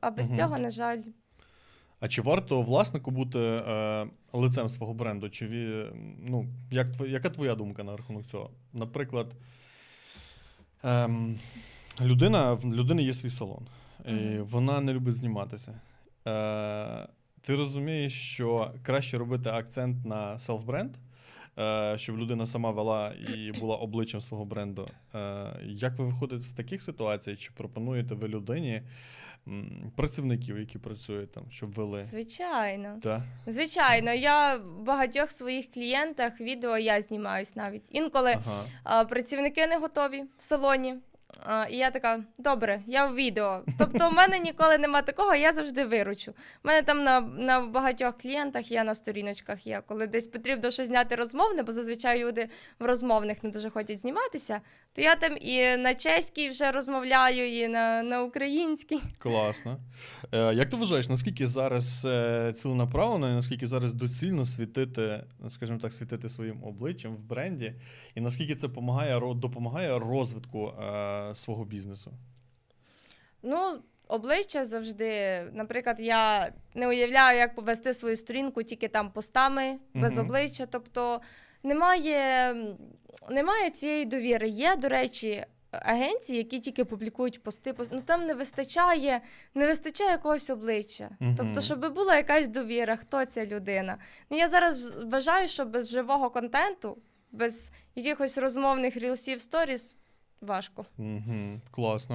А без Мгм. цього, на жаль, А чи варто власнику бути е, лицем свого бренду? Чи ві, ну, як, тво- яка твоя думка на рахунок цього? Наприклад, ем, людина, в людини є свій салон, і Мгм. вона не любить зніматися. Е, ти розумієш, що краще робити акцент на селф-бренд, щоб людина сама вела і була обличчям свого бренду. Е, як ви виходите з таких ситуацій? Чи пропонуєте ви людині працівників, які працюють там, щоб вели? звичайно. Да. Звичайно, я в багатьох своїх клієнтах відео я знімаюсь навіть. Інколи Ага. працівники не готові в салоні. І я така, добре, я в відео. Тобто, в мене ніколи нема такого, я завжди виручу. У мене там на, на багатьох клієнтах я на сторіночках є. Коли десь потрібно щось зняти розмовне, бо зазвичай люди в розмовних не дуже хочуть зніматися, то я там і на чеській вже розмовляю, і на, на українській. Класно. Е, як ти вважаєш, наскільки зараз е, ціленаправлено і наскільки зараз доцільно світити, скажімо так, світити своїм обличчям в бренді, і наскільки це допомагає, допомагає розвитку е, свого бізнесу? Ну, обличчя завжди. Наприклад, я не уявляю, як повести свою сторінку тільки там постами без обличчя. Тобто немає, немає цієї довіри. Є, до речі, агенції, які тільки публікують пости. Ну там не вистачає, не вистачає якогось обличчя. Мгм. Тобто, щоб була якась довіра, хто ця людина. Ну я зараз вважаю, що без живого контенту, без якихось розмовних рілсів сторіс важко. Угу, класно.